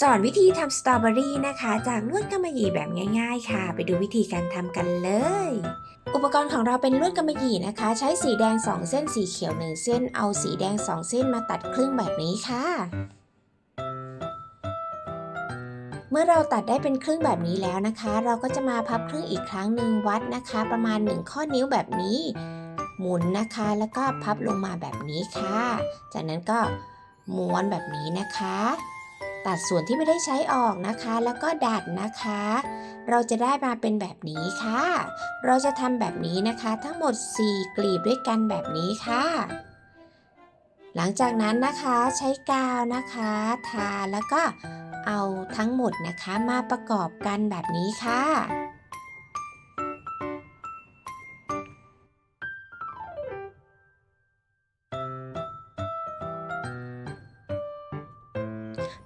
สอนวิธีทำสตรอเบอรี่นะคะ จากลวดกำมะหยี่แบบง่าย ๆ ค่ะ ไปดูวิธีการทำกันเลย อุปกรณ์ของเราเป็นลวดกำมะหยี่นะคะ ใช้สีแดง 2 เส้นสีเขียว 1 เส้น เอาสีแดง 2 เส้นมาตัดครึ่งแบบนี้ค่ะ เมื่อเราตัดได้เป็นครึ่งแบบนี้แล้วนะคะ เราก็จะมาพับครึ่งอีกครั้งหนึ่งวัดนะคะ ประมาณ 1 ข้อนิ้วแบบนี้ หมุนนะคะแล้วก็พับลงมาแบบนี้ค่ะ จากนั้นก็ม้วนแบบนี้นะคะ ตัดส่วนที่ไม่ได้ใช้ออกนะคะ แล้วก็ดัดนะคะ เราจะได้มาเป็นแบบนี้ค่ะ เราจะทำแบบนี้นะคะ ทั้งหมด 4 กลีบด้วยกันแบบนี้ค่ะ หลังจากนั้นนะคะใช้กาวนะคะ ทาแล้วก็เอาทั้งหมดนะคะมาประกอบกันแบบนี้ค่ะ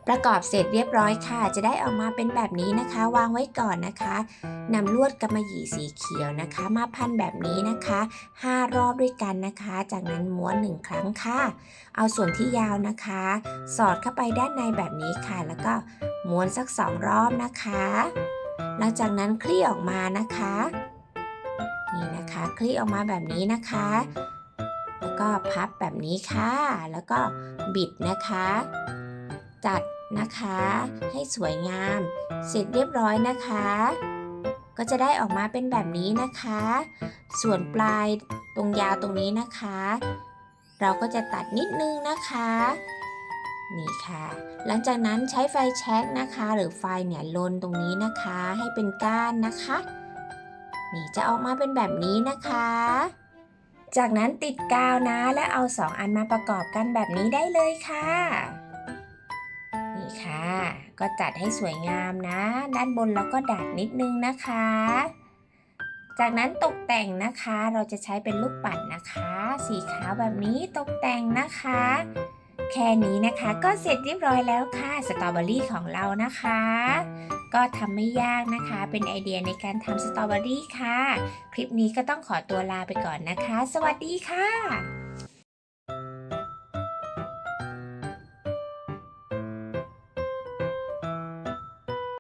ประกอบเสร็จเรียบร้อยค่ะ จะได้ออกมาเป็นแบบนี้นะคะ วางไว้ก่อนนะคะนำลวดกำมะหยี่สีเขียวนะคะ มาพันแบบนี้นะคะ 5 รอบด้วยกันนะคะ จากนั้นม้วน 1 ครั้งค่ะ เอาส่วนที่ยาวนะคะ สอดเข้าไปด้านในแบบนี้ค่ะ แล้วก็ม้วนสัก 2 รอบนะคะ หลังจากนั้นคลี่ออกมานะคะ นี่นะคะ คลี่ออกมาแบบนี้นะคะ แล้วก็พับแบบนี้ค่ะ แล้วก็บิดนะคะ จัด นะคะ ให้สวยงาม เสร็จเรียบร้อยนะคะ ก็จะได้ออกมาเป็นแบบนี้นะคะ ส่วนปลายตรงยาวตรงนี้นะคะ เราก็จะตัดนิดนึงนะคะนี่ค่ะ หลังจากนั้นใช้ไฟแช็กนะคะ หรือไฟเนี่ยลนตรงนี้นะคะ ให้เป็นก้านนะคะ นี่จะออกมาเป็นแบบนี้นะคะ จากนั้นติดกาวนะและเอาสองอันมาประกอบกันแบบนี้ได้เลยค่ะ นี่ค่ะ ก็จัดให้สวยงามนะ ด้านบนเราก็ดัดนิดนึงนะคะ จากนั้นตกแต่งนะคะเราจะใช้เป็นลูกปัดนะคะ สีขาวแบบนี้ตกแต่งนะคะ แค่นี้นะคะก็เสร็จเรียบร้อยแล้วค่ะสตรอเบอรี่ของเรานะคะ ก็ทำไม่ยากนะคะ เป็นไอเดียในการทำสตรอเบอรี่ค่ะ คลิปนี้ก็ต้องขอตัวลาไปก่อนนะคะ สวัสดีค่ะ